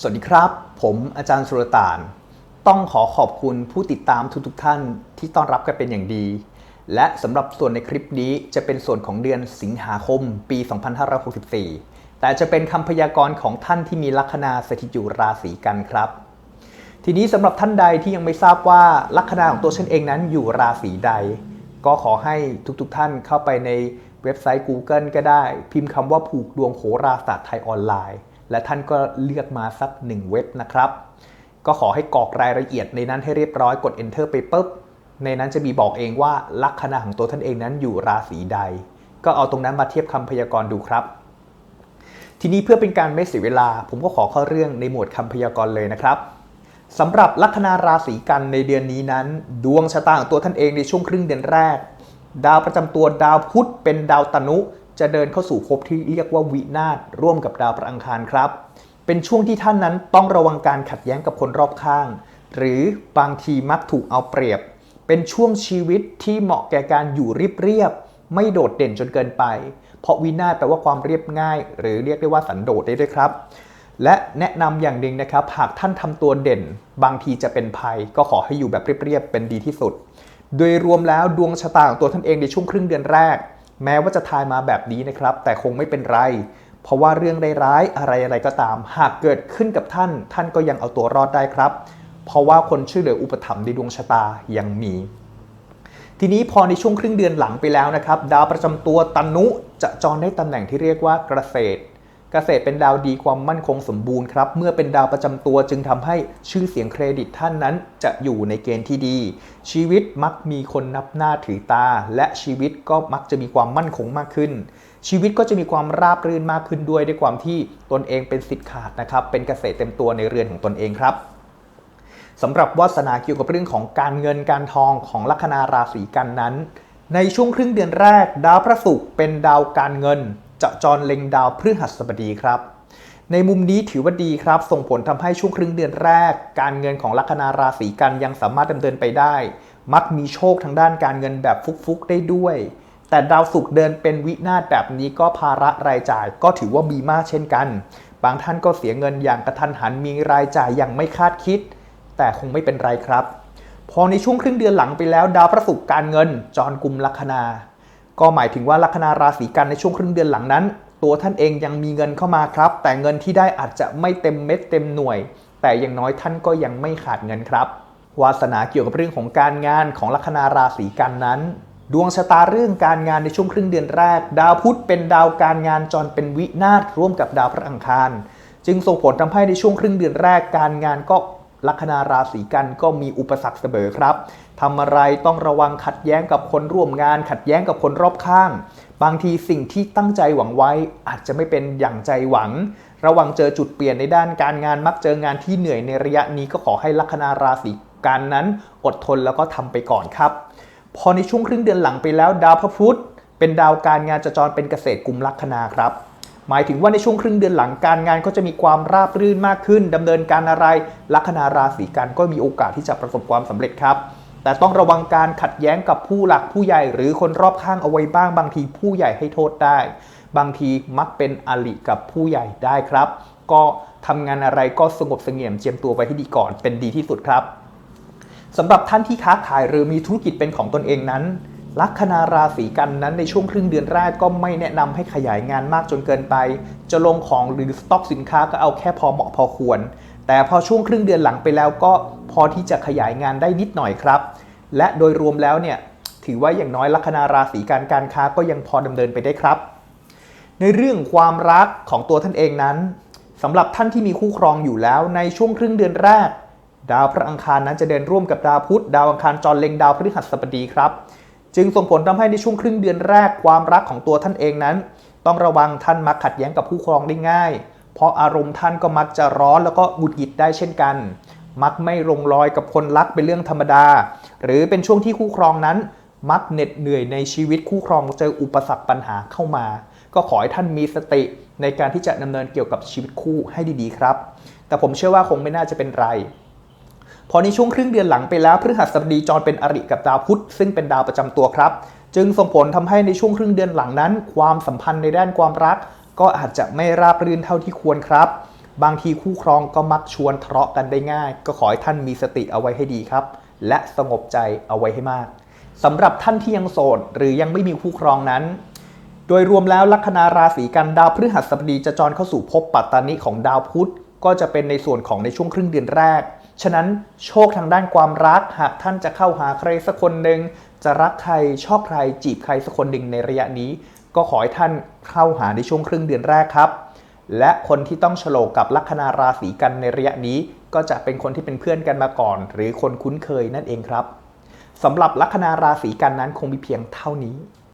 สวัสดีครับ ผมอาจารย์สุรตาน ต้องขอขอบคุณผู้ติดตามทุกๆท่านที่ต้อนรับกันเป็นอย่างดี และสำหรับส่วนในคลิปนี้จะเป็นส่วนของเดือนสิงหาคมปี 2564 แต่จะเป็นคำพยากรณ์ของท่านที่มีลัคนาสถิตอยู่ราศีกันครับ ทีนี้สำหรับท่านใดที่ยังไม่ทราบว่าลัคนาของตัวฉันเองนั้นอยู่ราศีใด ก็ขอให้ทุกๆท่านเข้าไปในเว็บไซต์ Google ก็ได้ พิมพ์คำว่าผูกดวงโหราศาสตร์ไทยออนไลน์ และท่านก็เลือกมาสักหนึ่งเว็บนะครับ ก็ขอให้กรอกรายละเอียดในนั้นให้เรียบร้อยกด enter ไปปุ๊บ ในนั้นจะมีบอกเองว่าลัคนาของตัวท่านเองนั้นอยู่ราศีใด ก็เอาตรงนั้นมาเทียบคำพยากรณ์ดูครับ ทีนี้เพื่อเป็นการไม่เสียเวลา ผมก็ขอเข้าเรื่องในหมวดคำพยากรณ์เลยนะครับสำหรับลัคนาราศีกันในเดือนนี้นั้น ดวงชะตาของตัวท่านเองในช่วงครึ่งเดือนแรก ดาวประจำตัวดาวพุธเป็นดาวตนุ จะเดินเข้าสู่ภพที่เรียกว่าวินาศร่วมกับดาวพระอังคารครับ เป็นช่วงที่ท่านนั้นต้องระวังการขัดแย้งกับคนรอบข้าง หรือบางทีมักถูกเอาเปรียบ เป็นช่วงชีวิตที่เหมาะแก่การอยู่เรียบเรียบไม่โดดเด่นจนเกินไป เพราะวินาศแปลว่าความเรียบง่าย หรือเรียกได้ว่าสันโดษได้ด้วยครับ และแนะนำอย่างหนึ่งนะครับ หากท่านทำตัวเด่น บางทีจะเป็นภัย ก็ขอให้อยู่แบบเรียบๆเป็นดีที่สุด โดยรวมแล้วดวงชะตาของตัวท่านเองในช่วงครึ่งเดือนแรก แม้ว่าจะทายมาแบบนี้นะครับ แต่คงไม่เป็นไร เพราะว่าเรื่องร้ายๆอะไรๆก็ตาม หากเกิดขึ้นกับท่าน ท่านก็ยังเอาตัวรอดได้ครับ เพราะว่าคนช่วยเหลืออุปถัมภ์ในดวงชะตายังมี ทีนี้พอในช่วงครึ่งเดือนหลังไปแล้วนะครับ ดาวประจำตัวตันุจะจรได้ตำแหน่งที่เรียกว่าเกษตร เกษตรเป็นดาวดีความมั่นคงสมบูรณ์ครับ เมื่อเป็นดาวประจำตัวจึงทำให้ชื่อเสียงเครดิตท่านนั้นจะอยู่ในเกณฑ์ที่ดี ชีวิตมักมีคนนับหน้าถือตา และชีวิตก็มักจะมีความมั่นคงมากขึ้น ชีวิตก็จะมีความราบรื่นมากขึ้นด้วยด้วยความที่ตนเองเป็นสิทธิ์ขาดนะครับ เป็นเกษตรเต็มตัวในเรือนของตนเองครับสำหรับวาสนาเกี่ยวกับเรื่องของการเงินการทองของลัคนาราศีกันนั้น ในช่วงครึ่งเดือนแรก ดาวพระศุกร์เป็นดาวการเงิน จะจรเล็งดาวพฤหัสบดีครับ ในมุมนี้ถือว่าดีครับ ส่งผลทำให้ช่วงครึ่งเดือนแรก การเงินของลัคนาราศีกันยังสามารถดำเนินไปได้ มักมีโชคทางด้านการเงินแบบฟุกๆได้ด้วย แต่ดาวศุกร์เดินเป็นวินาศแบบนี้ก็ภาระรายจ่ายก็ถือว่ามีมากเช่นกัน บางท่านก็เสียเงินอย่างกระทันหันมีรายจ่ายอย่างไม่คาดคิด แต่คงไม่เป็นไรครับ พอในช่วงครึ่งเดือนหลังไปแล้ว ดาวพระศุกร์การเงินจรกลุ่มลัคนา ก็หมายถึงว่าลัคนาราศีกันในช่วงครึ่งเดือนหลังนั้น ตัวท่านเองยังมีเงินเข้ามาครับ แต่เงินที่ได้อาจจะไม่เต็มเม็ดเต็มหน่วย แต่อย่างน้อยท่านก็ยังไม่ขาดเงินครับวาสนาเกี่ยวกับเรื่องของการงานของลัคนาราศีกันนั้น ดวงชะตาเรื่องการงานในช่วงครึ่งเดือนแรก ดาวพุธเป็นดาวการงานจรเป็นวินาศร่วมกับดาวพระอังคาร จึงส่งผลทำให้ในช่วงครึ่งเดือนแรกการงานก็ ลัคนาราศีกันก็มีอุปสรรคเสมอครับทำอะไรต้องระวังขัดแย้งกับคนร่วมงาน ขัดแย้งกับคนรอบข้าง บางทีสิ่งที่ตั้งใจหวังไว้อาจจะไม่เป็นอย่างใจหวัง ระวังเจอจุดเปลี่ยนในด้านการงานมักเจองานที่เหนื่อยในระยะนี้ก็ขอให้ลัคนาราศีกันนั้น อดทนแล้วก็ทำไปก่อนครับ พอในช่วงครึ่งเดือนหลังไปแล้วดาวพระพุธเป็นดาวการงานจะจรเป็นเกษตรกลุ่มลัคนาครับ หมายถึงว่าในช่วงครึ่งเดือนหลังการงานก็จะมีความราบรื่นมากขึ้นดำเนินการอะไร ลัคนาราศีกันก็มีโอกาสที่จะประสบความสำเร็จครับ แต่ต้องระวังการขัดแย้งกับผู้หลักผู้ใหญ่ หรือคนรอบข้างเอาไว้บ้างบางทีผู้ใหญ่ให้โทษได้ บางทีมักเป็นอลิกับผู้ใหญ่ได้ครับ ก็ทำงานอะไรก็สงบเสงี่ยมเจียมตัวไปที่ดีก่อนเป็นดีที่สุดครับสำหรับท่านที่ค้าขายหรือมีธุรกิจเป็นของตนเองนั้น ลัคนาราศีกันนั้นในช่วงครึ่งเดือนแรกก็ไม่แนะนำให้ขยายงานมากจนเกินไป จะลงของหรือสต็อกสินค้าก็เอาแค่พอเหมาะพอควร แต่พอช่วงครึ่งเดือนหลังไปแล้วก็พอที่จะขยายงานได้นิดหน่อยครับ และโดยรวมแล้วเนี่ยถือว่าอย่างน้อยลัคนาราศีการการค้าก็ยังพอดำเนินไปได้ครับ ในเรื่องความรักของตัวท่านเองนั้นสำหรับท่านที่มีคู่ครองอยู่แล้วในช่วงครึ่งเดือนแรก ดาวพระอังคารนั้นจะเดินร่วมกับดาวพุธดาวอังคารจรเล็งดาวพฤหัสบดีครับ จึงส่งผลทำให้ในช่วงครึ่งเดือนแรกความรักของตัวท่านเองนั้น ต้องระวังท่านมักขัดแย้งกับคู่ครองได้ง่าย เพราะอารมณ์ท่านก็มักจะร้อนแล้วก็หงุดหงิดได้เช่นกัน มักไม่ลงรอยกับคนรักเป็นเรื่องธรรมดา หรือเป็นช่วงที่คู่ครองนั้น มักเหน็ดเหนื่อยในชีวิตคู่ครองเจออุปสรรคปัญหาเข้ามา ก็ขอให้ท่านมีสติในการที่จะดำเนินเกี่ยวกับชีวิตคู่ให้ดีๆ ครับ แต่ผมเชื่อว่าคงไม่น่าจะเป็นไร พอในช่วงครึ่งเดือนหลังไปแล้วพฤหัสบดีจรเป็นอริกับดาวพุธซึ่งเป็นดาวประจำตัวครับ จึงส่งผลทำให้ในช่วงครึ่งเดือนหลังนั้น ความสัมพันธ์ในด้านความรัก ก็อาจจะไม่ราบรื่นเท่าที่ควรครับ บางทีคู่ครองก็มักชวนทะเลาะกันได้ง่าย ก็ขอให้ท่านมีสติเอาไว้ให้ดีครับ และสงบใจเอาไว้ให้มากสำหรับท่านที่ยังโสดหรือยังไม่มีคู่ครองนั้น โดยรวมแล้วลัคนาราศีกันดาวพฤหัสบดีจะจรเข้าสู่ภพปัตตานิของดาวพุธก็จะเป็นในส่วนของในช่วงครึ่งเดือนแรก ฉะนั้นโชคทางด้านความรักหากท่านจะเข้าหาใครสักคนหนึ่งจะรักใครชอบใครจีบใครสักคนหนึ่งในระยะนี้ ก็ขอให้ท่านเข้าหาในช่วงครึ่งเดือนแรกครับ และคนที่ต้องฉลกกับลัคนาราศีกันในระยะนี้ ก็จะเป็นคนที่เป็นเพื่อนกันมาก่อน หรือคนคุ้นเคยนั่นเองครับสำหรับลัคนาราศีกันนั้นคงมีเพียงเท่านี้